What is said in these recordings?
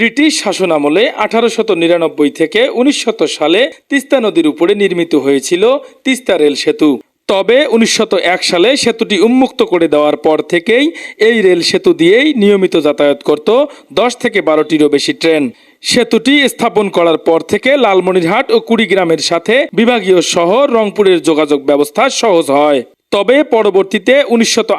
British শাসনামলে আঠারোশত নিরানব্বই থেকে উনিশশত সালে তিস্তা নদীর উপরে নির্মিত হয়েছিল তিস্তা রেল সেতু। তবে উনিশশত এক সালে সেতুটি উন্মুক্ত করে দেওয়ার পর থেকেই এই রেল সেতু দিয়েই নিয়মিত যাতায়াত করত দশ থেকে বারোটিরও বেশি ট্রেন। সেতুটি স্থাপন করার পর থেকে লালমনিরহাট ও কুড়িগ্রামের সাথে বিভাগীয় শহর রংপুরের যোগাযোগ ব্যবস্থা সহজ হয়। তবে পরবর্তীতে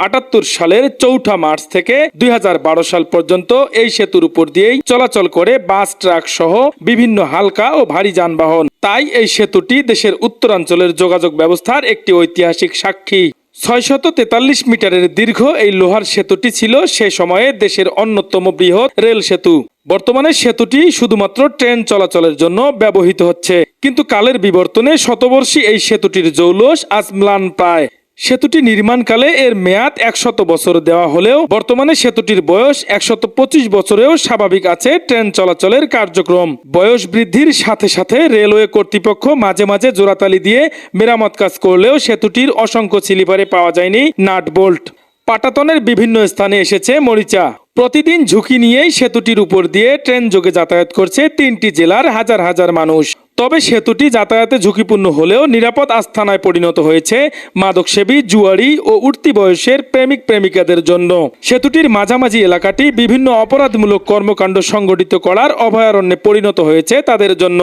আটাত্তর সালের চৌঠা মার্চ থেকে দুই হাজার বারো সাল পর্যন্ত এই সেতুর উপর দিয়েই চলাচল করে বাস, ট্রাক সহ বিভিন্ন হালকা ও ভারী যানবাহন। তাই এই সেতুটি দেশের উত্তরাঞ্চলের যোগাযোগ ব্যবস্থার একটি ঐতিহাসিক সাক্ষী। ছয়শত তেতাল্লিশ মিটারের দীর্ঘ এই লোহার সেতুটি ছিল সে সময়ে দেশের অন্যতম বৃহৎ রেল সেতু। বর্তমানে সেতুটি শুধুমাত্র ট্রেন চলাচলের জন্য ব্যবহৃত হচ্ছে। কিন্তু কালের বিবর্তনে শতবর্ষী এই সেতুটির জৌলস আজ ম্লান প্রায়। সেতুটি নির্মাণকালে এর মেয়াদ একশত বছর দেওয়া হলেও বর্তমানে সেতুটির বয়স একশত পঁচিশ বছরেও স্বাভাবিক আছে ট্রেন চলাচলের কার্যক্রম। বয়স বৃদ্ধির সাথে সাথে রেলওয়ে কর্তৃপক্ষ মাঝে মাঝে জোড়াতালি দিয়ে মেরামত কাজ করলেও সেতুটির অসংখ্য স্লিপারে পাওয়া যায়নি নাট বোল্ট। পাটাতনের বিভিন্ন স্থানে এসেছে মরিচা। প্রতিদিন ঝুঁকি নিয়েই সেতুটির উপর দিয়ে ট্রেন যোগে যাতায়াত করছে তিনটি জেলার হাজার হাজার মানুষ। তবে সেতুটি যাতায়াতে ঝুঁকিপূর্ণ হলেও নিরাপদ আস্থানায় পরিণত হয়েছে মাদকসেবী জুয়ারি ও উঠতি বয়সের প্রেমিক প্রেমিকাদের জন্য। সেতুটির মাঝামাঝি এলাকাটি বিভিন্ন অপরাধমূলক কর্মকাণ্ড সংগঠিত করার অভয়ারণ্যে পরিণত হয়েছে তাদের জন্য।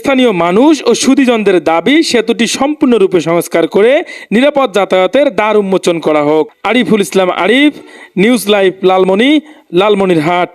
স্থানীয় মানুষ ও সুদীজনদের দাবি, সেতুটি সম্পূর্ণরূপে সংস্কার করে নিরাপদ যাতায়াতের দ্বার উন্মোচন করা হোক। Ariful Islam Arif, news live, Lalmoni, Lalmonirhat.